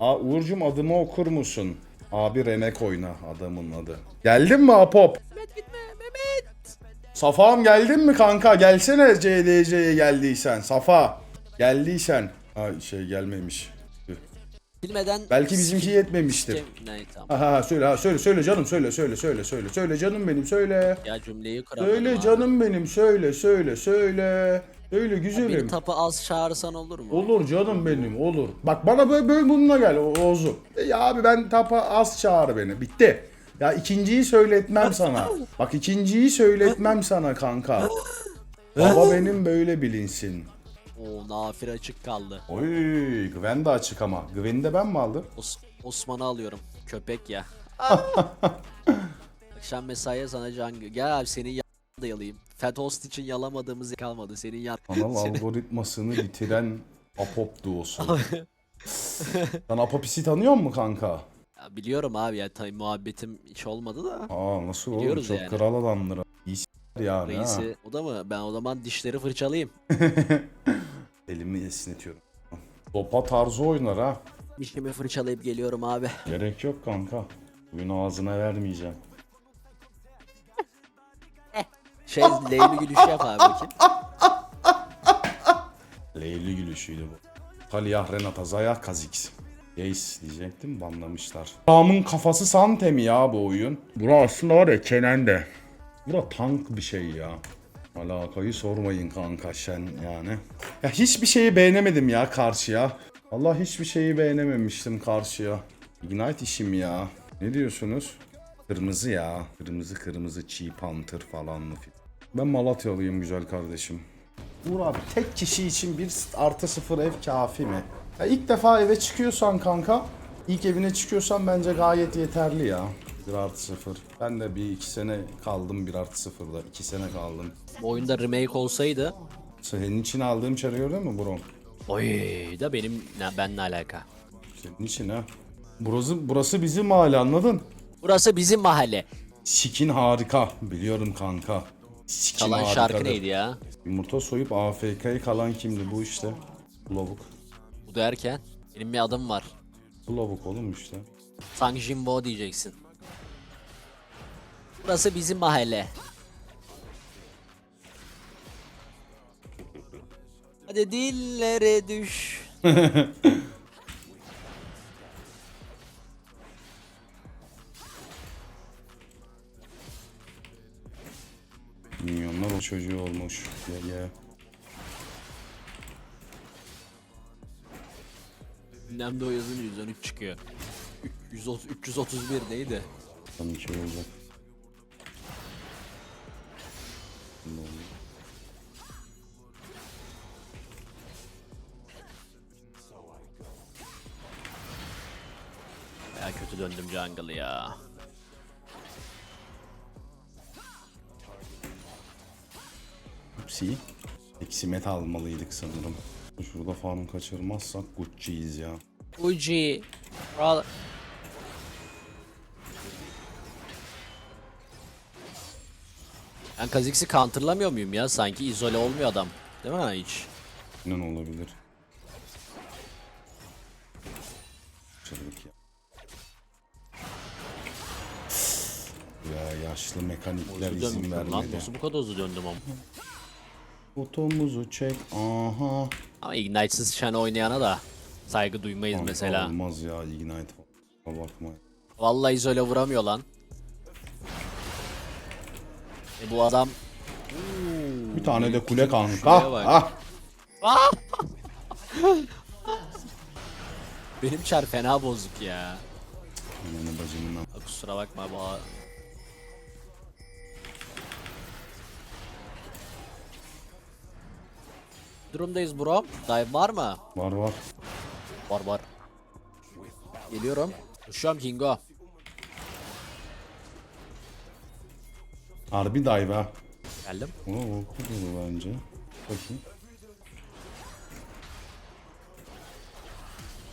Aa, Uğur'cum adımı okur musun? Abi Renek oyna adamın adı. Geldin mi Apop? Mehmet gitme Mehmet. Safa'm geldin mi kanka? Gelsene CDC'ye geldiysen. Safa. Geldiysen. Ha şey gelmemiş. Bilmeden... Belki bizimki yetmemiştir. Ne tamam. Ha, ha söyle ha söyle söyle canım söyle söyle söyle söyle söyle canım benim söyle. Ya cümleyi kuramadım Söyle abi. canım benim söyle söyle söyle. Beni güzelim. tapı az çağırsan olur mu? Olur canım benim olur. Bak bana böyle, böyle bununla gel O- Oğuz'um. E ya abi ben tapa az çağır beni. Bitti. Ya ikinciyi söyletmem sana. Bak ikinciyi söyletmem sana kanka. Baba benim böyle bilinsin. Oo nafir açık kaldı. Oy Gwen de açık ama. Gwen'i de ben mi aldım? Os Osman'ı alıyorum. Köpek ya. Akşam mesaiye sana can... Gel abi da yalayayım. Fat Host için yalamadığımız kalmadı. Senin yan... Kanal algoritmasını bitiren Apop duosu. Sen Apopis'i tanıyor musun kanka? Ya biliyorum abi ya tabii muhabbetim hiç olmadı da. Aa nasıl oğlum Biliyoruz çok yani. kral adamdır. İyi s**ler yani ha. Reisi o da mı? Ben o zaman dişleri fırçalayayım. Elimi esnetiyorum. Dopa tarzı oynar ha. Dişimi fırçalayıp geliyorum abi. Gerek yok kanka. Bugün ağzına vermeyeceğim. Şey Leyli gülüş yap abi bakayım. Leyli gülüşüydü bu. Taliyah Renata Zaya Kazix. Ace diyecektim banlamışlar. Ram'ın kafası Sante mi ya bu oyun? Bura aslında var ya Kenen'de. Bura tank bir şey ya. Alakayı sormayın kanka şen yani. Ya hiçbir şeyi beğenemedim ya karşıya. Allah hiçbir şeyi beğenememiştim karşıya. Ignite işim ya. Ne diyorsunuz? Kırmızı ya. Kırmızı kırmızı çiğ panther falan mı? Ben Malatyalıyım güzel kardeşim. Uğur abi tek kişi için bir artı sıfır ev kafi mi? Ya ilk defa eve çıkıyorsan kanka, ilk evine çıkıyorsan bence gayet yeterli ya. Bir artı sıfır. Ben de bir iki sene kaldım bir artı sıfırda. iki sene kaldım. Bu oyunda remake olsaydı Senin için aldığım çarı gördün mü Brom? Oy da benim ne, benle alaka. Senin için ha. Burası, burası bizim mahalle anladın? Burası bizim mahalle. Sikin harika. Biliyorum kanka. Çalan harikadır. şarkı neydi ya? Yumurta soyup AFK'yı kalan kimdi bu işte? Bu lavuk. Bu derken benim bir adım var. Bu lavuk oğlum işte. Sang Jimbo diyeceksin. Burası bizim mahalle. Hadi dillere düş. O çocuğu olmuş. Ye ye. Gündemde o yazınca 113 çıkıyor. 130, 331 neydi? 12 olacak. Ne oluyor? Ya kötü döndüm jungle ya. Upsi. Eksi met almalıydık sanırım. Şurada farm kaçırmazsak Gucci'yiz ya. Uji. Brother. Ben Kha'Zix'i counterlamıyor muyum ya? Sanki izole olmuyor adam. Değil mi hiç? İnan olabilir. Çırpık ya. Ya yaşlı mekanikler izin dönmüşüm lan. vermedi. Nasıl bu kadar hızlı döndüm ama? Fotomuzu çek. Aha. Ama Ignite'sız Shen oynayana da saygı duymayız Kanka mesela. Olmaz ya Ignite. Bakma. Vallahi izole vuramıyor lan. E bu adam Bir tane de kule kanka. bak. Ah. benim çar fena bozuk ya. Ananı bacımdan. Kusura bakma bu Durumdayız bro. Dive var mı? Var var. Var var. Geliyorum. Koşuyorum Kingo. Harbi dive ha. Geldim. Oo, okudu bence. Bakayım.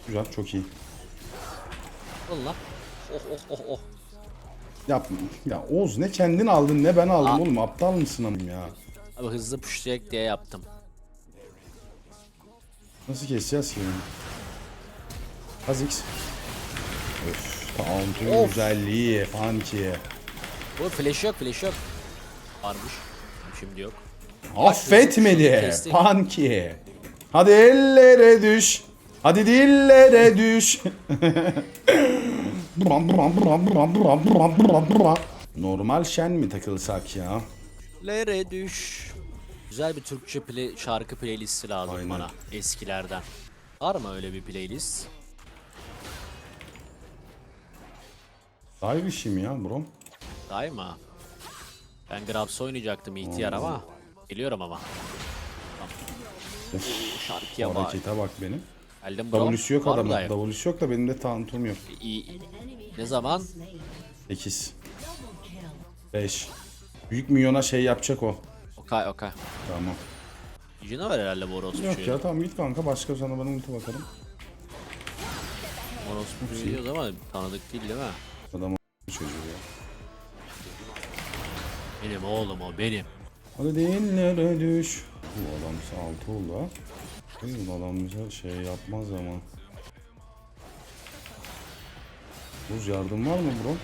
Güzel, çok iyi. Al lan. Oh oh oh oh. Yap, ya Oğuz ne kendin aldın ne ben aldım Aa. oğlum aptal mısın amım ya? Abi hızlı pushlayacak diye yaptım. Nasıl keseceğiz ki? Kha'Zix. Öf, Taunt'un Of. güzelliği, Funky. Bu flash yok flash yok. Varmış. Şimdi yok. Affetmedi, Kestik. Funky. Hadi ellere düş. Hadi dillere düş. Normal şen mi takılsak ya? Lere düş. Güzel bir Türkçe play, şarkı playlisti lazım Aynen. bana eskilerden. Var mı öyle bir playlist? Daha bir şey mi ya bro? Daima. Ben Grabs oynayacaktım ihtiyar ama. Geliyorum ama. Tamam. Şarkıya bak. Harekete bak benim. Geldim bro. W'su yok Var mı adamın. W'su yok da benim de tantum yok. İyi. Ne zaman? 8. 5. Büyük milyona şey yapacak o. Okay okay. Tamam. Gücüne ver herhalde bu orospu Yok ya tamam git kanka başka sana bana ulti bakalım. Orospu çocuğu ama tanıdık değil değil mi? Adam o çocuğu ya. Benim oğlum o benim. Hadi dinlere düş. Bu adam altı oldu ha. Değil mi? Bu adam bize şey yapmaz ama. Buz yardım var mı bro?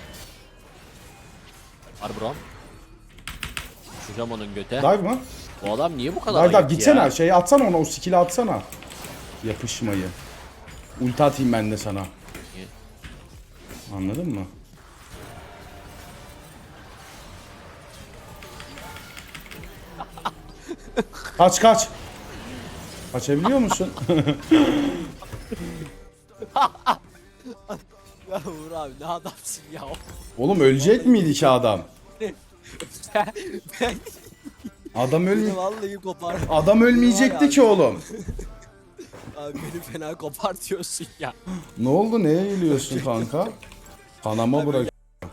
Var bro. Şuracağım onun göte. Dive mı? Bu adam niye bu kadar Dive dive ayıp gitsene ya? şey atsana ona o skill'i atsana. Yapışmayı. Ulti atayım ben de sana. Niye? Anladın mı? kaç kaç. Kaçabiliyor musun? Ya Uğur abi ne adamsın ya. Oğlum ölecek miydi ki adam? ben Adam ölme vallahi kopar. Adam ölmeyecekti ki oğlum. Abi beni fena kopartıyorsun ya. Ne oldu? Neye geliyorsun kanka? Kanama bırak.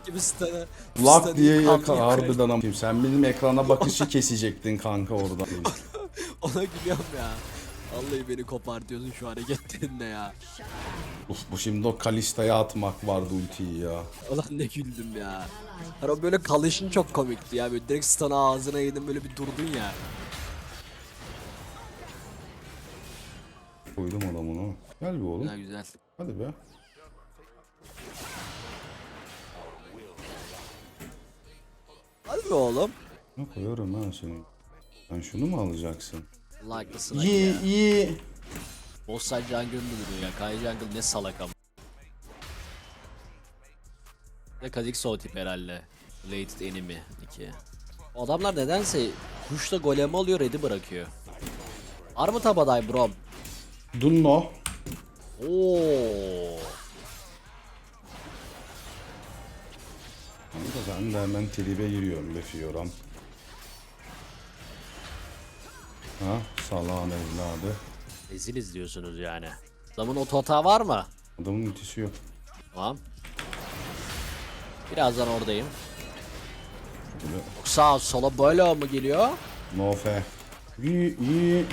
Gibi. Lak diye yaka harbiden ama. Sen benim ekrana bakışı kesecektin kanka orada. Ona gülüyorum ya. Vallahi beni kopartıyorsun şu hareketlerinde ya. Uf, bu şimdi o Kalista'ya atmak vardı ultiyi ya. Ulan ne güldüm ya. Hani böyle kalışın çok komikti ya. Böyle direkt stun'ı ağzına yedin böyle bir durdun ya. Koydum adamını. Gel bir oğlum. Güzel güzel. Hadi be. Hadi be oğlum. Ne koyarım ha seni. Sen şunu mu alacaksın? Like'lısın İyi iyi. Bossa Jungle duruyor ya. Kai Jungle ne salak ama. Ve Soul tip herhalde. Late enemy 2. O adamlar nedense kuşla golem alıyor red'i bırakıyor. Var mı tabaday bro? Dunno. Oo. Kanka ben de hemen tribe giriyorum be Fioram. Ha salağın evladı. Rezil izliyorsunuz yani. Adamın oto hata var mı? Adamın ultisi yok. Tamam. Birazdan oradayım. Böyle Yoksa sola böyle mı geliyor? no fe. İyi iyi.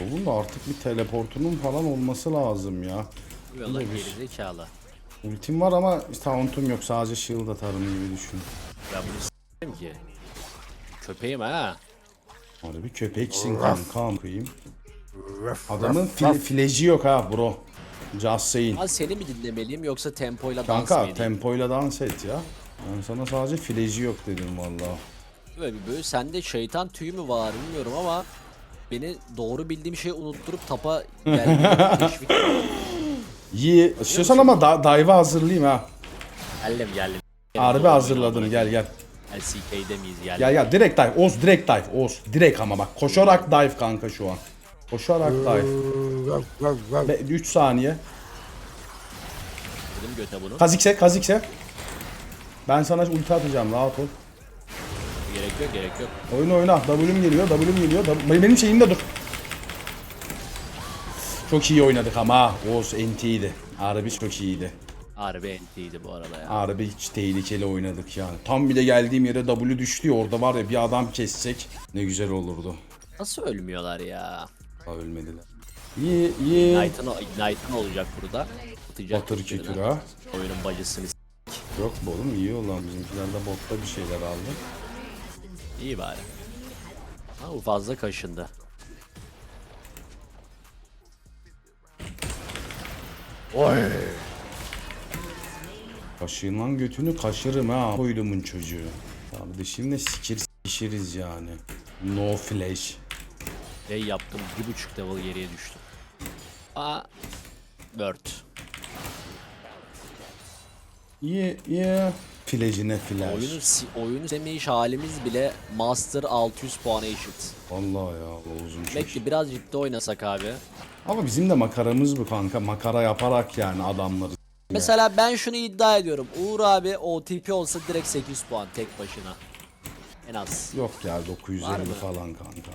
Oğlum da artık bir teleportunun falan olması lazım ya. Yola bir-. Ultim var ama tauntum yok. Sadece shield atarım gibi düşün. Ben bunu s**tim ki. Köpeğim ha. Harbi köpeksin kankam koyayım. Adamın file, fileci yok ha bro. Just saying. Ben seni mi dinlemeliyim yoksa tempoyla dans mı Kanka edeyim? tempoyla dans et ya. Ben sana sadece fileci yok dedim valla. Böyle, böyle sende şeytan tüyü mü var bilmiyorum ama beni doğru bildiğim şeyi unutturup tapa gelmeyi teşvik İyi. İstiyorsan ama da, dive'ı hazırlayayım ha. Geldim geldim. Harbi hazırladım gel gel. LCK'de miyiz geldim. Gel gel direkt dive. Oz direkt dive. Oz direkt ama bak. Koşarak dive kanka şu an. Koşarak dive. 3 saniye. Dedim göte bunu. Kazikse Kazikse. Ben sana ulti atacağım rahat ol. Gerek yok gerek yok. Oyun oyna. W'm geliyor. W'm geliyor. W- Benim şeyimde dur. Çok iyi oynadık ama. Oğuz NT'ydi. Harbi çok iyiydi. Harbi entiydi bu arada ya. Harbi hiç tehlikeli oynadık yani. Tam bir de geldiğim yere W düştü ya orada var ya bir adam kessek ne güzel olurdu. Nasıl ölmüyorlar ya? Daha ölmediler. İyi iyi. Ignite'ın Ignite'ın olacak burada. Atacak Batır kütür ha. Oyunun bacısını s- Yok bu oğlum iyi olan bizimkiler de botta bir şeyler aldı. İyi bari. Ha bu fazla kaşındı. Oy. Kaşığın lan götünü kaşırım ha. Koydumun çocuğu. Kardeşim de sikir sikişiriz yani. No flash. Play yaptım. Bir buçuk level geriye düştüm. Aa. Word. Yeah yeah. Flash'ine flash. Oyunu, oyunu semeyiş halimiz bile Master 600 puana eşit. Vallahi ya Oğuz'um çok. Belki biraz ciddi oynasak abi. Ama bizim de makaramız bu kanka. Makara yaparak yani adamları. Mesela ben şunu iddia ediyorum. Uğur abi OTP olsa direkt 800 puan tek başına. En az. Yok ya Var 950 mı? falan kanka.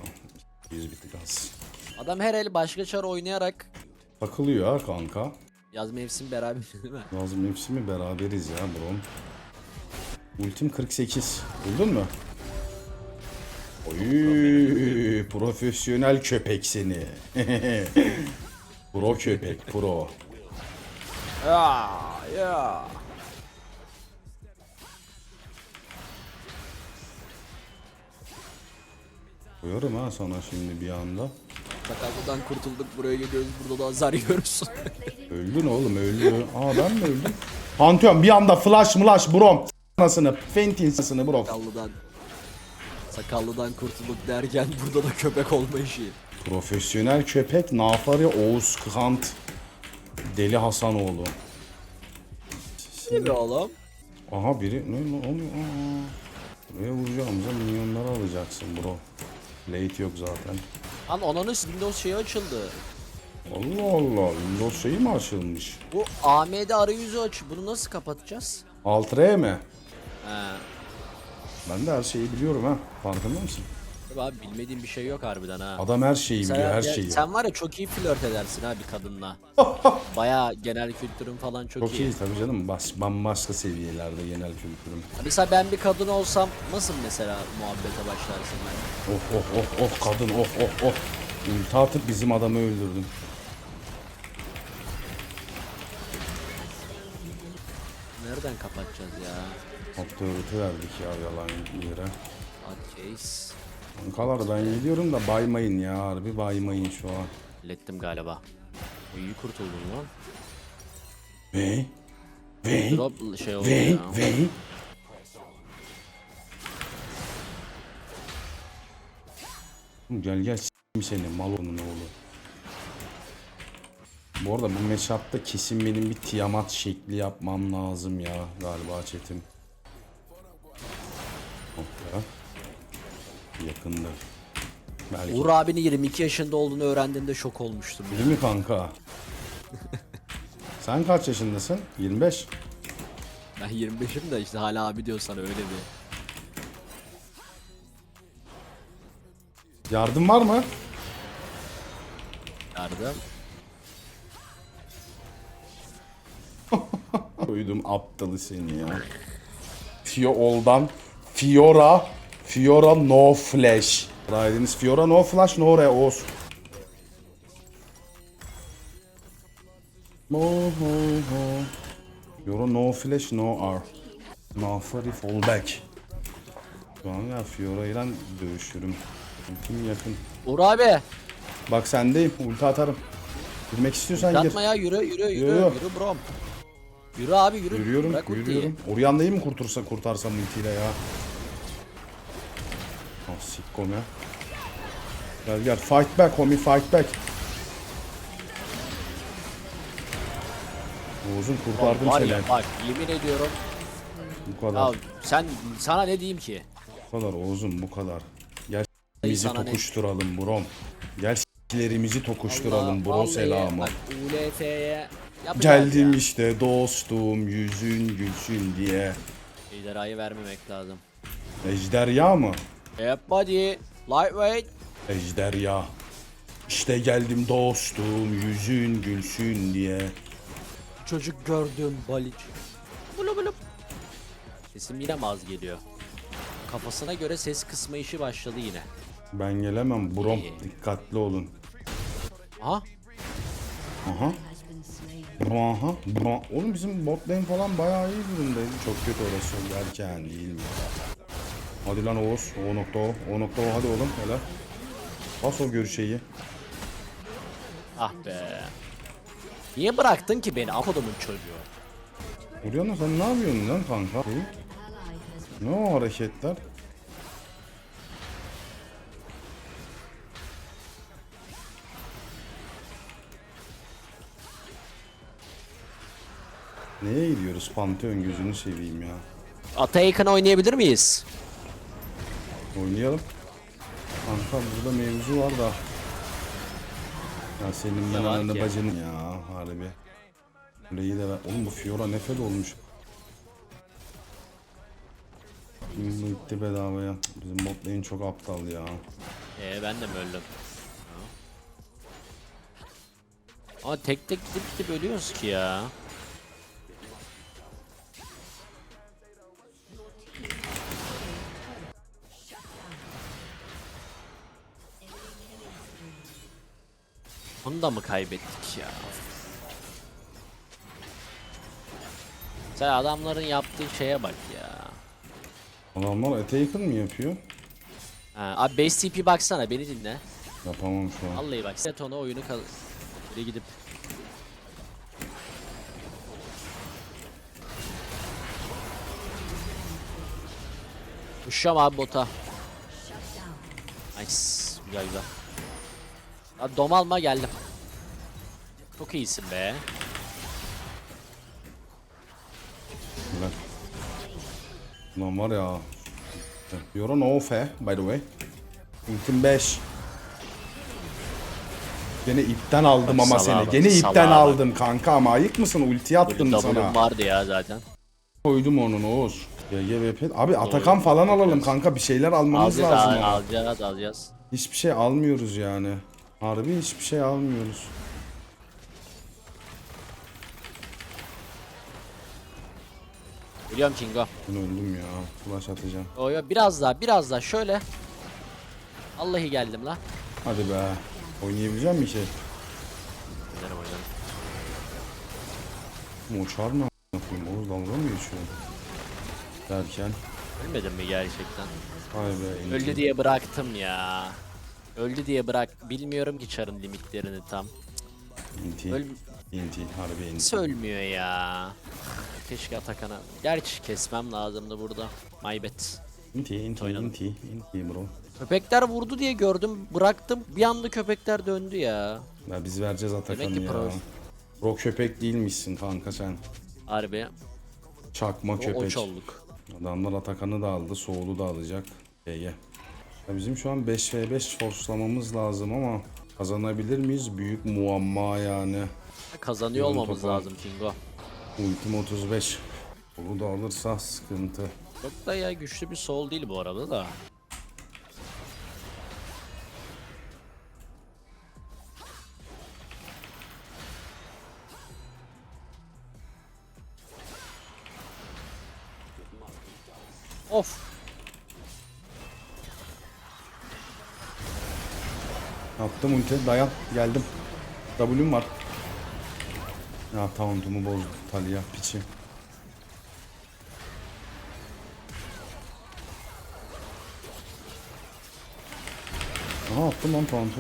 100 bir tık az. Adam her el başka çar oynayarak Takılıyor ha kanka. yaz mevsim beraber değil mi? Lazım hepsi mi beraberiz ya bro. Ultim 48. Buldun mu? Oy, profesyonel köpek seni. pro köpek, pro. Ya ya. Koyarım ha sana şimdi bir anda. Sakallıdan kurtulduk buraya geliyoruz burada da azar yiyoruz. Öldün oğlum öldün. Aa ben mi öldüm? Pantheon bir anda flash mlash brom. Nasını, Fentin'sini bro. Sakallıdan Sakallıdan kurtulduk derken burada da köpek olma işi. Profesyonel köpek Nafari Oğuz Kıhant. Deli Hasanoğlu. Be oğlum? Aha biri ne, ne oluyor? Aa. Buraya vuracağımıza milyonları alacaksın bro. Late yok zaten. Lan onanın Windows şeyi açıldı. Allah Allah Windows şeyi mi açılmış? Bu AMD arayüzü aç. Bunu nasıl kapatacağız? Alt R mi? He. Ben de her şeyi biliyorum ha. Farkında mısın? Tabii Abi bilmediğim bir şey yok harbiden ha. Adam her şeyi biliyor her ya- şeyi. sen var ya çok iyi flört edersin ha bir kadınla. Baya genel kültürün falan çok, Çok iyi. iyi tabii canım. Bas, bambaşka seviyelerde genel kültürüm. Mesela ben bir kadın olsam nasıl mesela muhabbete başlarsın ben? Oh oh oh oh kadın oh oh oh. Ulti atıp bizim adamı öldürdüm. Nereden kapatacağız ya? Hatta örtü verdik ya yalan yere. Hot case. Kankalar ben gidiyorum da baymayın ya harbi baymayın şu an. Hallettim galiba. İyi kurtuldun lan. Ve ve Drop şey oldu ve ya. ve Gel gel s**eyim seni mal onun oğlu. Bu arada bu matchup'ta kesin benim bir Tiamat şekli yapmam lazım ya galiba chatim. Hop ya. Yakında. Belki. Uğur abinin 22 yaşında olduğunu öğrendiğimde şok olmuştum. Değil mi kanka? Sen kaç yaşındasın? 25. Ben 25'im de işte hala abi diyorsan öyle bir. Yardım var mı? Yardım. Koydum aptalı seni ya. Fiol'dan Fiora Fiora no flash. Raidiniz Fiora no flash no reos. No ho ho. Fiora no flash no R. No free fall back. Şu an ya Fiora ile dövüşürüm. Kim yakın. Uğur abi. Bak sendeyim. Ulti atarım. Girmek istiyorsan gir. Yatma ya yürü yürü yürü Yürü. yürü brom. Yürü abi yürü. Yürüyorum, Bırak yürüyorum. Orianna'yı mı kurtursa kurtarsam ultiyle ya? Sikkom ya. Gel gel fight back homie fight back. Oğuz'um kurtardım Var seni. ya bak yemin ediyorum. Bu kadar. Ya sen sana ne diyeyim ki? Bu kadar Oğuz'um bu kadar. Gel s**lerimizi sana ne- tokuşturalım brom. Gel s**lerimizi tokuşturalım bro vallahi selamı. Bak ULF'ye yapacağız Geldim ya. işte dostum yüzün gülsün diye. Ejderhayı vermemek lazım. Ejderya mı? Hep body. Lightweight. Ejderya. İşte geldim dostum yüzün gülsün diye. Çocuk gördüm baliç. Bulu bulu. Sesim yine mi az geliyor? Kafasına göre ses kısma işi başladı yine. Ben gelemem brom İyi. dikkatli olun. Aha. Aha. Bro, aha. Bro. Oğlum bizim bot lane falan bayağı iyi durumdaydı. Çok kötü orası derken değil mi? Hadi lan Oğuz. O nokta o. O nokta o. Hadi oğlum. Helal. Bas o görüşeyi. Ah be. Niye bıraktın ki beni akodumun çocuğu? Oriana sen ne yapıyorsun lan kanka? Ne o hareketler? Neye gidiyoruz? Pantheon gözünü seveyim ya. Ata yakın oynayabilir miyiz? Oynayalım. Kanka burada mevzu var da. Ya senin ben ananı bacını ya harbi. Kuleyi de ver. Oğlum bu Fiora ne fed olmuş. Bu gitti bedavaya. Bizim bot lane çok aptal ya. Ee ben de mi öldüm? Ama tek tek gidip gidip ölüyoruz ki ya. Onu da mı kaybettik ya? Sen adamların yaptığı şeye bak ya. Adamlar ete yakın mı yapıyor? Ha, abi base TP baksana beni dinle. Yapamam şu an. Vallahi bak set onu oyunu kal Buraya gidip Uçacağım abi bota Nice Güzel güzel Abi dom alma geldim Çok iyisin be Güzel. Lan var ya. Fiora no fe by the way. Ultim 5. Gene ipten aldım ama Salaha seni. bak, Gene ipten salaha bak. aldım kanka ama ayık mısın? Ulti attım W'm sana. vardı ya zaten Koydum onun Oğuz. GGVP. Abi Atakan falan alalım kanka. Bir şeyler almamız Alacağız lazım. ama. alacağız alacağız Hiçbir şey almıyoruz yani. Harbi hiçbir şey almıyoruz. Biliyorum Kingo Ben öldüm ya. Flash atacağım. Yo yo biraz daha biraz daha şöyle Vallahi geldim la Hadi be. Oynayabilecek misin ki? Oynarım oynarım Bu uçar mı? a**ına Oğuz dalga mı geçiyor? Derken. Ölmedin mi gerçekten? Vay be. Öldü diye bıraktım ya. Öldü diye bırak. Bilmiyorum ki çarın limitlerini tam. Inti. Öl Inti. Harbi inti. Nasıl ölmüyor ya? Keşke Atakan'a. Gerçi kesmem lazımdı burada. My bad. Inti. Inti. Oynadım. Inti. Inti bro. Köpekler vurdu diye gördüm. Bıraktım. Bir anda köpekler döndü ya. Ya biz vereceğiz Atakan'ı ya. pro. Pro köpek değilmişsin kanka sen. Harbi. Çakma O, köpek. oç olduk. Adamlar Atakan'ı da aldı. Soğulu da alacak. GG. Ya bizim şu an 5v5 forcelamamız lazım ama kazanabilir miyiz? Büyük muamma yani. Kazanıyor Yolun olmamız topu. lazım Kingo. Ultim 35. Bunu da alırsa sıkıntı. Çok da ya güçlü bir soul değil bu arada da. Of. Attım ulti. Dayan. Geldim. W'm var. Ya tauntumu bozdu. Talia piçi. Aha attım lan tauntu.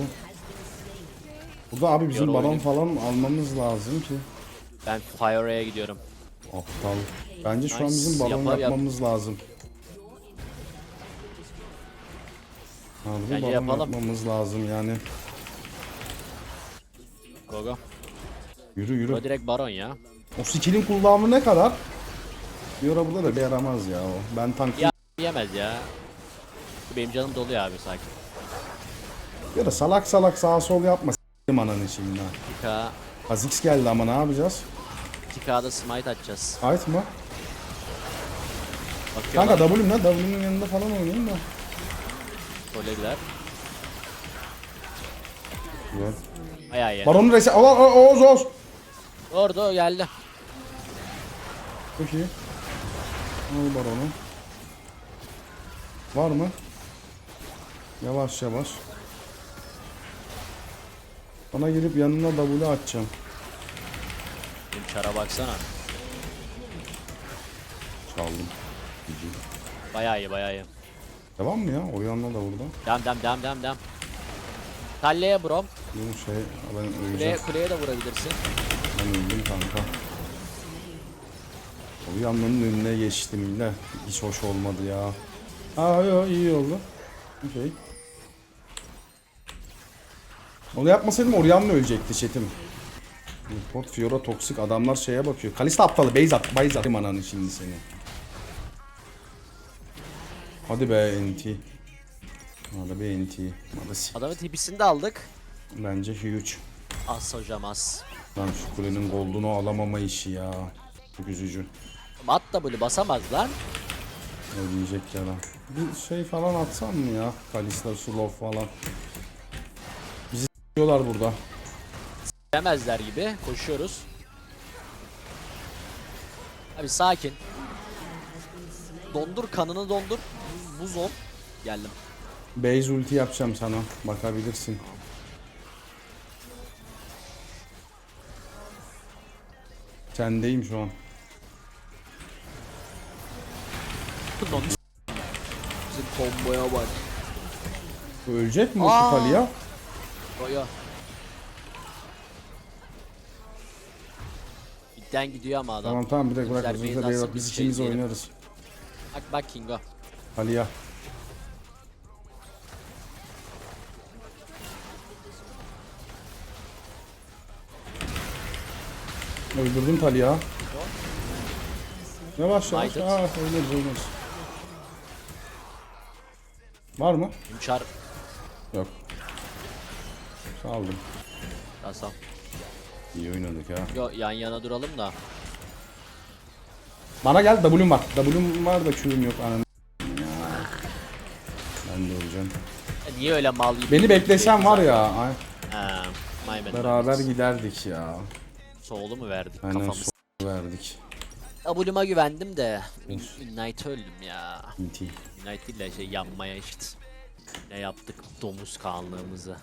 Burada abi bizim Yara baron falan almamız lazım ki. Ben Fire'ya gidiyorum. Aptal. Bence şu an Nice. bizim baron Yapar, yap. yapmamız lazım. Harbi Bence baron yapalım. yapmamız lazım yani. Go go. Yürü yürü. Bu direkt baron ya. O skill'in cooldown'u ne kadar? Yora burada da bir yaramaz ya o. Ben tank Ya yemez ya. Benim canım doluyor abi sakin. Yora salak salak sağ sol yapma s**tim ananı şimdi ha. 2K, Kha'Zix geldi ama ne yapacağız? 2K'da smite atacağız. Ait mı? Bakıyorlar. Kanka W'm ne? W'nin yanında falan oynayayım da. Gole gider. Güzel. Ayağı ye. Baron'un resi... Aa, aa, Oğuz Oğuz. Orada geldi. Çok iyi. Al Baron'u. Var mı? Yavaş yavaş. Bana gelip yanına W atacağım. Benim çara baksana. Çaldım. Bayağı iyi bayağı iyi. Devam mı ya? O yanına da burada. Devam devam devam devam devam. Kalleye brom. Bu şey ben Kuleye, öleceğim. kuleye de vurabilirsin. Ben öldüm kanka. O yanmanın önüne geçtim de hiç hoş olmadı ya. Aa yo iyi oldu. Okey. Onu yapmasaydım Orianna ölecekti çetim. Report Fiora toksik adamlar şeye bakıyor. Kalista aptalı base at. Base atayım ananı şimdi seni. Hadi be NT. Hadi be NT. Hadi s- Adamın tipisini de aldık. Bence huge. As hocam as. Lan şu kulenin goldunu alamama işi ya. Çok üzücü. At W basamaz lan. Ne diyecek ya lan. Bir şey falan atsam mı ya? Kalista, Slow falan. Bizi s**yorlar burada. Demezler gibi koşuyoruz. Abi sakin. Dondur kanını dondur. Buz ol. Geldim. Base ulti yapacağım sana. Bakabilirsin. Sendeyim şu an. Dondur. Bizim komboya bak. Bu ölecek mi Aa! Talia? Koya. Bitten gidiyor ama adam. Tamam tamam bir dakika bırak. Bizler Biz, base biz şey oynarız. Bak bak Kingo. Talia. Öldürdüm Talia. Yavaş yavaş. Aa, oynarız oynarız. Var mı? Hümçar. Yok. Saldım. Rasam. İyi oynadık ya. Yo yan yana duralım da. Bana gel W'm var. W'm var da Q'm yok ananı. Ben de. E, Niye öyle mal gibi? Beni beklesen var ya. ay, Ha, my bad. Beraber giderdik ya. Soğulu mu verdik Aynen kafamız? so verdik. W'ma güvendim de Ignite öldüm ya. BT. Ignite değil de şey yanmaya işte. Ne yaptık domuz kanlığımızı.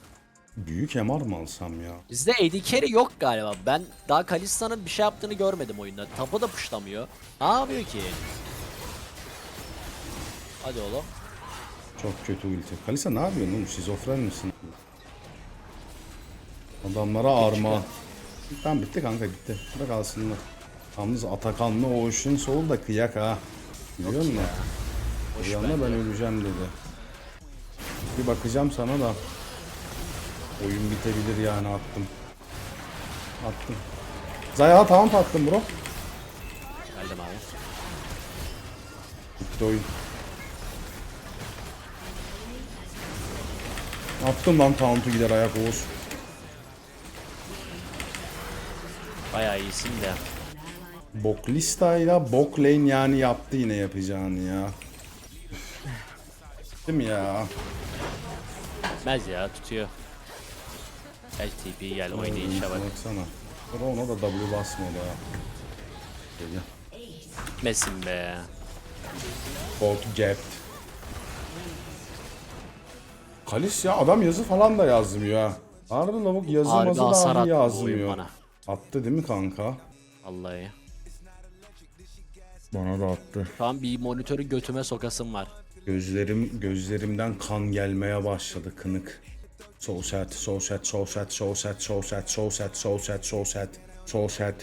Büyük MR mı alsam ya? Bizde AD carry yok galiba. Ben daha Kalista'nın bir şey yaptığını görmedim oyunda. Tapu da puşlamıyor. Ne yapıyor ki? Hadi oğlum. Çok kötü ulti. Kalisa ne yapıyorsun oğlum? Şizofren misin? Adamlara arma. Tamam bitti kanka bitti. Bırak alsınlar. Yalnız Atakan'la Ocean Soul da kıyak ha. Biliyor musun? Bence. ben öleceğim dedi. Bir bakacağım sana da. Oyun bitebilir yani attım. Attım. Zaya tamam attım bro. Geldim abi. Bitti oyun. Attım lan taunt'u gider ayak Oğuz. Bayağı iyisin de. Bok listayla bok lane yani yaptı yine yapacağını ya. Değil mi ya? Bitmez ya tutuyor. Gel TP gel oynayışa bak. Baksana. Dur ona da W basmadı ha. Geliyor. Mesin be. Bolt gapped. Kalis ya adam yazı falan da yazmıyor ha. Harbi lavuk yazı Harbi mazı hasar dahi attı bu oyun yazmıyor. bana. Attı değil mi kanka? Vallahi. Bana da attı. Şu an bir monitörü götüme sokasım var. Gözlerim gözlerimden kan gelmeye başladı kınık. So sad, so sad, so sad, so sad, so sad, so sad, so sad, so sad, so sad.